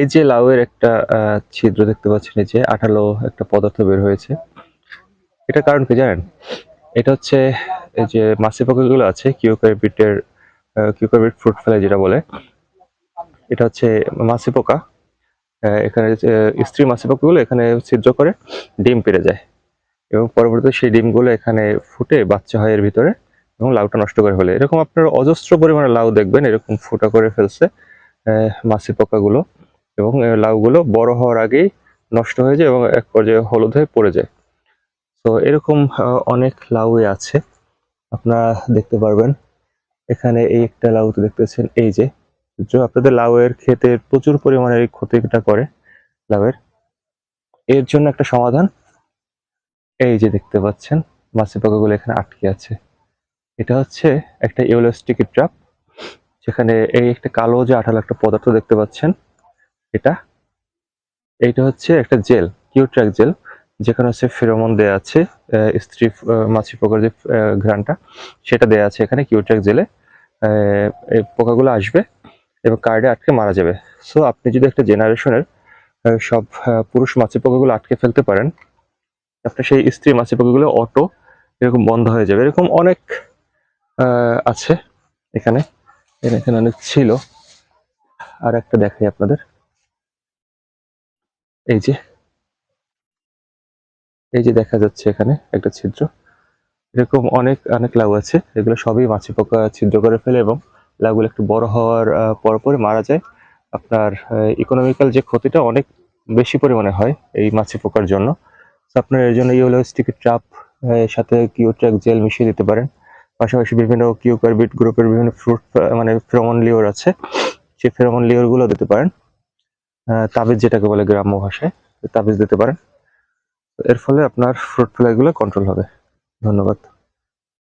এই যে লাউয়ের একটা ছিদ্র দেখতে পাচ্ছেন, এই যে আঠালো একটা পদার্থ বের হয়েছে। এটা কারণ কি জানেন? এটা হচ্ছে, এই যে মাছি পোকাগুলো আছে কিউকারবিটের কিউকারবিট ফ্রুট ফ্লাই যেটা বলে, এটা হচ্ছে মাছি পোকা। এখানে স্ত্রী মাছি পোকাগুলো এখানে ছিদ্র করে, ডিম পেড়ে যায়। এবং পরবর্তীতে সেই ডিমগুলো এখানে ফুটে বাচ্চা হয় এর ভিতরে এবং লাউটা নষ্ট করে ফেলে। এরকম আপনার অজস্র পরিমাণে লাউ দেখবেন, এরকম ফুটা করে ফেলছে মাছি পোকাগুলো। এবং লাউগুলো বড় হওয়ার আগেই নষ্ট হয়ে যায় এবং এক পর্যায়ে হলুদ হয়ে পড়ে যায়। তো এরকম অনেক লাউই আছে। আপনারা দেখতে পারবেন। এখানে এই একটা লাউ তো দেখতেছেন, এই যে। আপনাদের লাউয়ের ক্ষেতে প্রচুর পরিমাণে এই ক্ষতিটা করে লাউয়ের। এর জন্য একটা সমাধান, এই যে দেখতে পাচ্ছেন মাছি পোকাগুলো এখানে আটকে আছে। এটা হচ্ছে একটা ইউলোস্টিকি ট্রাপ, যেখানে এই একটা কালো যে আঠালো একটা পদার্থ দেখতে পাচ্ছেন এটা। এইটা হচ্ছে একটা জেল কিউট্রাক জেল, যেখানে হচ্ছে ফেরোমন দেয়া আছে স্ত্রী মাছি পোকার যে ঘ্রাণটা, সেটা দেয়া আছে এখানে কিউট্রাক জেলে। এই পোকাগুলো আসবে এবং কার্ডে আটকে মারা যাবে। সো আপনি যদি একটা জেনারেশনের সব পুরুষ মাছি পোকাগুলো আটকে ফেলতে পারেন, আপনার সেই স্ত্রী মাছি পোকাগুলো অটো এরকম বন্ধ হয়ে যাবে। এরকম অনেক আছে এখানে। এখানে অনেক ছিল। আর একটা দেখাই আপনাদের। এই যে এই যে দেখা যাচ্ছে এখানে একটা ছিদ্র। এরকম অনেক অনেক লাউ আছে। এগুলো সবই মাছি পোকা ছিদ্র করে ফেলে এবং লাউগুলো একটু বড় হওয়ার পর পরে মারা যায়। আপনার ইকোনমিক্যাল যে ক্ষতিটা অনেক বেশি পরিমাণে হয় এই মাছি পোকার জন্য। তো আপনার এর জন্য ইউলো স্টিকের ট্রাপ সাথে কিউট্রাক জেল মিশিয়ে দিতে পারেন। পাশাপাশি বিভিন্ন কিউকারবিট গ্রুপের বিভিন্ন ফ্রুট মানে ফেরোমন লিওর আছে। সেই ফেরোমন লিওরগুলো দিতে পারেন। তাবিজ যেটাকে বলে গ্রাম্য ভাষায়, তাবিজ দিতে পারেন। এর ফলে আপনার ফ্রুট ফ্লাইগুলো কন্ট্রোল হবে। ধন্যবাদ।